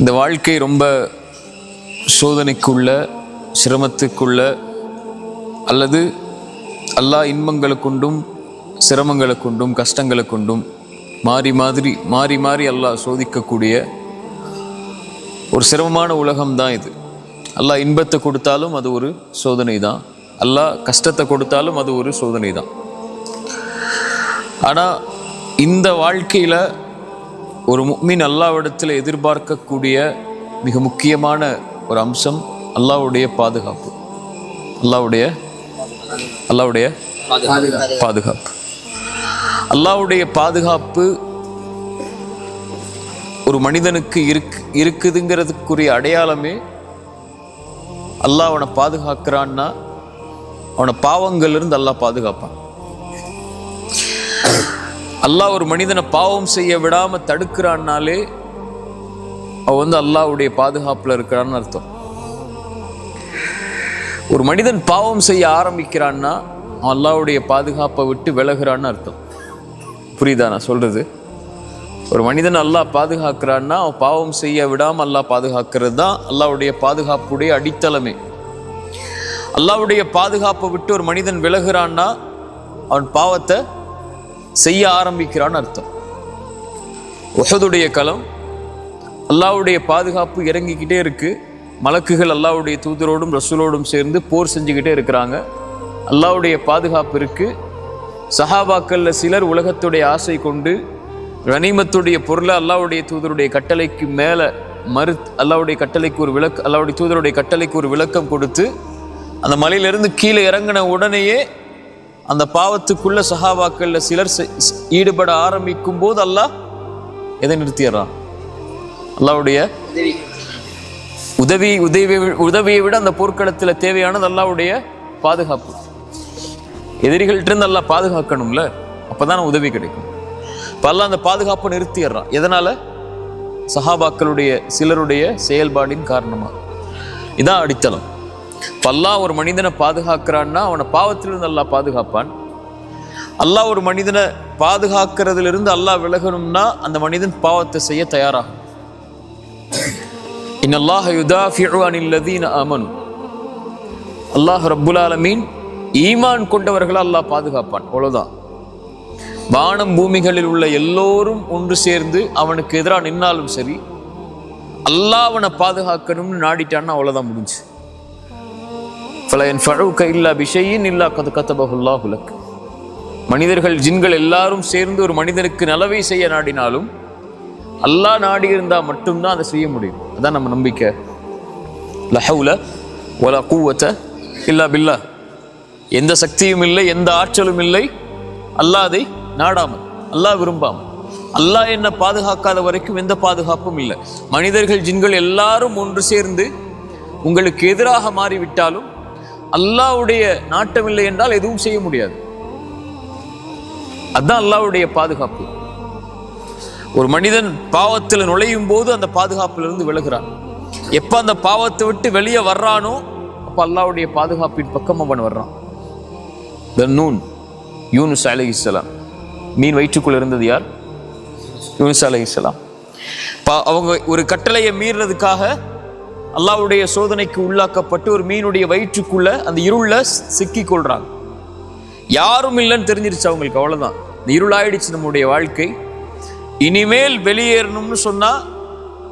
இந்த வாழ்க்கை ரொம்ப சோதனைக்குள்ள சிரமத்துக்குள்ள அல்லது எல்லா இன்பங்களை கொண்டும் சிரமங்களை கொண்டும் கஷ்டங்களை கொண்டும் மாறி மாதிரி மாறி மாறி அல்லாஹ் சோதிக்கக்கூடிய ஒரு சிரமமான உலகம்தான் இது. அல்லாஹ் இன்பத்தை கொடுத்தாலும் அது ஒரு சோதனை தான் அல்லாஹ் கஷ்டத்தை கொடுத்தாலும் அது ஒரு சோதனை தான் ஆனால் இந்த வாழ்க்கையில் ஒரு முக்மின் அல்லாவிடத்தில் எதிர்பார்க்கக்கூடிய மிக முக்கியமான ஒரு அம்சம் அல்லாவுடைய பாதுகாப்பு. அல்லாவுடைய அல்லாவுடைய பாதுகாப்பு. அல்லாவுடைய பாதுகாப்பு ஒரு மனிதனுக்கு இருக்கு இருக்குதுங்கிறதுக்குரிய அடையாளமே அல்லாஹ் அவனை பாதுகாக்கிறான்னா அவனை பாவங்கள்ல அல்லாஹ் பாதுகாப்பான். அல்லாஹ் ஒரு மனிதனை பாவம் செய்ய விடாம தடுக்கிறான்னாலே அவன் வந்து அல்லாவுடைய பாதுகாப்புல இருக்கிறான்னு அர்த்தம். ஒரு மனிதன் பாவம் செய்ய ஆரம்பிக்கிறான்னா அவன் அல்லாவுடைய பாதுகாப்பை விட்டு விலகுறான்னு அர்த்தம். புரியுதா நான் சொல்றது? ஒரு மனிதன் அல்லாஹ் பாதுகாக்கிறான்னா அவன் பாவம் செய்ய விடாம அல்லாஹ் பாதுகாக்கிறது தான் அல்லாவுடைய பாதுகாப்புடைய அடித்தளமே. அல்லாவுடைய பாதுகாப்பை விட்டு ஒரு மனிதன் விலகுறான்னா அவன் பாவத்தை செய்ய ஆரம்பிக்கிறான்னு அர்த்தம். உஹதுடைய களம் அல்லாவுடைய பாதுகாப்பு இறங்கிக்கிட்டே இருக்கு. மலக்குகள் அல்லாவுடைய தூதரோடும் ரசூலோடும் சேர்ந்து போர் செஞ்சுக்கிட்டே இருக்கிறாங்க. அல்லாவுடைய பாதுகாப்பு இருக்கு. சஹாபாக்கள்ல சிலர் உலகத்துடைய ஆசை கொண்டு ரனிமத்துடைய பொருளை அல்லாவுடைய தூதருடைய கட்டளைக்கு மேலே மறு அல்லாவுடைய கட்டளைக்கு ஒரு விளக்கு அல்லாவுடைய தூதருடைய கட்டளைக்கு ஒரு விளக்கம் கொடுத்து அந்த மலையிலிருந்து கீழே இறங்கின உடனேயே அந்த பாவத்துக்குள்ள சஹாபாக்கள்ல சிலர் செ- ஈடுபட ஆரம்பிக்கும் போது அல்லாஹ் எதை நிறுத்திடுறான் அல்லாவுடைய உதவி உதவி உதவியை விட அந்த போர்க்களத்தில் தேவையானது அல்லாவுடைய பாதுகாப்பு. எதிரிகள்ட்ட இருந்து அல்லா பாதுகாக்கணும்ல? அப்பதான் உதவி கிடைக்கும். இப்போ அல்லாஹ் அந்த பாதுகாப்பை நிறுத்திடுறான் எதனால? சஹாபாக்களுடைய சிலருடைய செயல்பாடின் காரணமாக இதான் அடித்தளம். இப்ப அல்லாஹ் ஒரு மனிதனை பாதுகாக்கிறான்னா அவனை பாவத்திலிருந்து அல்லாஹ் பாதுகாப்பான். அல்லாஹ் ஒரு மனிதனை பாதுகாக்கிறதுல அல்லாஹ் விலகணும்னா அந்த மனிதன் பாவத்தை செய்ய தயாராகும். இன்னல்லாஹ யுதாஃபிஉ அமனு அல்லாஹ் ரப்புல் ஆலமீன் ஈமான் கொண்டவர்களை அல்லாஹ் பாதுகாப்பான். அவ்வளவுதான். வானம் பூமிகளில் உள்ள எல்லோரும் ஒன்று சேர்ந்து அவனுக்கு எதிராக நின்னாலும் சரி அல்லாஹ் அவனை பாதுகாக்கணும்னு நாடிட்டான்னா அவ்வளவுதான் முடிஞ்சு. ஃபலயன் ஃபழுக்க இல்லா பிஷையின் இல்லா கது கத்தபகுல்லாஹு லக் மனிதர்கள் ஜின்கள் எல்லாரும் சேர்ந்து ஒரு மனிதனுக்கு நலவை செய்ய நாடினாலும் அல்லாஹ் நாடி இருந்தால் மட்டும்தான் அதை செய்ய முடியும். அதான் நம்ம நம்பிக்கை. லஹவுல வல கூவத்த இல்லா பில்லா எந்த சக்தியும் இல்லை எந்த ஆற்றலும் இல்லை. அல்லாஹ் அதை நாடாமல் அல்லாஹ் விரும்பாமல். அல்லாஹ் என்ன பாதுகாக்காத வரைக்கும் எந்த பாதுகாப்பும் இல்லை. மனிதர்கள் ஜின்கள் எல்லாரும் ஒன்று சேர்ந்து உங்களுக்கு எதிராக மாறிவிட்டாலும் அல்லாஹ்வுடைய நாட்டம் இல்லை என்றால் எதுவும் செய்ய முடியாது. அதான் அல்லாஹ்வுடைய பாதுகாப்பு. ஒரு மனிதன் பாவத்தில் நுழையும் போது அந்த பாதுகாப்பிலிருந்து விலகுறான். எப்ப அந்த பாவத்தை விட்டு வெளியே வர்றானோ அப்ப அல்லாஹ்வுடைய பாதுகாப்பின் பக்கம் அவன் வர்றான். நூன் யூனுஸ் அலைஹிஸ்ஸலாம் மீன் வயிற்றுக்குள் இருந்தது யார்? யூனுஸ் அலைஹிஸ்ஸலாம் பா- அவங்க ஒரு கட்டளையை மீறினதுக்காக அல்லாவுடைய சோதனைக்கு உள்ளாக்கப்பட்டு ஒரு மீனுடைய வயிற்றுக்குள்ள அந்த இருள்ல சிக்கி கொள்றாங்க யாரும் இல்லைன்னு தெரிஞ்சிருச்சு அவங்களுக்கு அவ்வளவுதான். இந்த இருளாயிடுச்சு நம்முடைய வாழ்க்கை. இனிமேல் வெளியேறணும்னு சொன்னா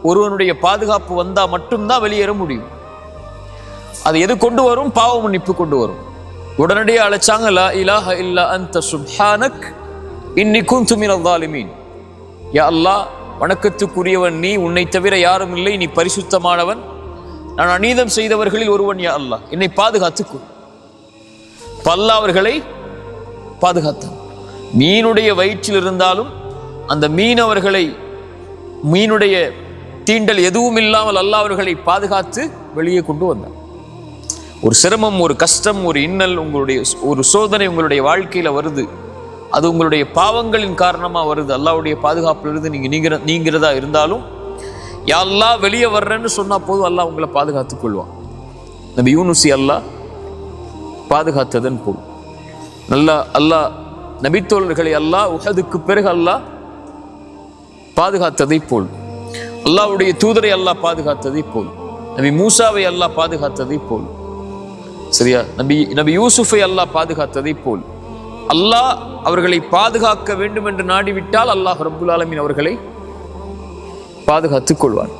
ஒருவனுடைய பாதுகாப்பு வந்தா மட்டும்தான் வெளியேற முடியும். அது எது கொண்டு வரும்? பாவ மன்னிப்பு கொண்டு வரும். உடனடியே அழைச்சாங்க லா இலாஹ இல்லா அந்த சுப்ஹானக் இன்னிக்கும் குந்து மினல் யா அல்லாஹ் வணக்கத்துக்குரியவன் நீ உன்னை தவிர யாரும் இல்லை நீ பரிசுத்தமானவன். நான் அநீதம் செய்தவர்களில் ஒருவன் யா அல்லா என்னை பாதுகாத்துக்கொள். பல்லா அவர்களை பாதுகாத்தான் மீனுடைய வயிற்றில் இருந்தாலும் அந்த மீனவர்களை மீனுடைய தீண்டல் எதுவும் இல்லாமல் அல்லாஹ் அவர்களை பாதுகாத்து வெளியே கொண்டு வந்தார். ஒரு சிரமம் ஒரு கஷ்டம் ஒரு இன்னல் உங்களுடைய ஒரு சோதனை உங்களுடைய வாழ்க்கையில வருது. அது உங்களுடைய பாவங்களின் காரணமா வருது. அல்லாவுடைய பாதுகாப்பிலிருந்து நீங்க நீங்கிற நீங்கிறதா இருந்தாலும் யா வெளியே வர்றேன்னு சொன்னா போதும் அல்லாஹ் உங்களை பாதுகாத்துக் கொள்வான். நபி யூனுசி அல்லாஹ் பாதுகாத்ததன் போல் நல்லா அல்லாஹ் நபித்தோழர்களை அல்லாஹ் உகதுக்கு பிறகு அல்லாஹ் பாதுகாத்ததை போல். அல்லாவுடைய தூதரை அல்லாஹ் பாதுகாத்ததை போல். நபி மூசாவை அல்லாஹ் பாதுகாத்ததை போல். சரியா? நபி நபி யூசுஃபை அல்லாஹ் பாதுகாத்ததை போல். அல்லாஹ் அவர்களை பாதுகாக்க வேண்டும் என்று நாடிவிட்டால் அல்லாஹ் ரபுல் ஆலமின் அவர்களை பாதுகாத்துக் கொள்வான்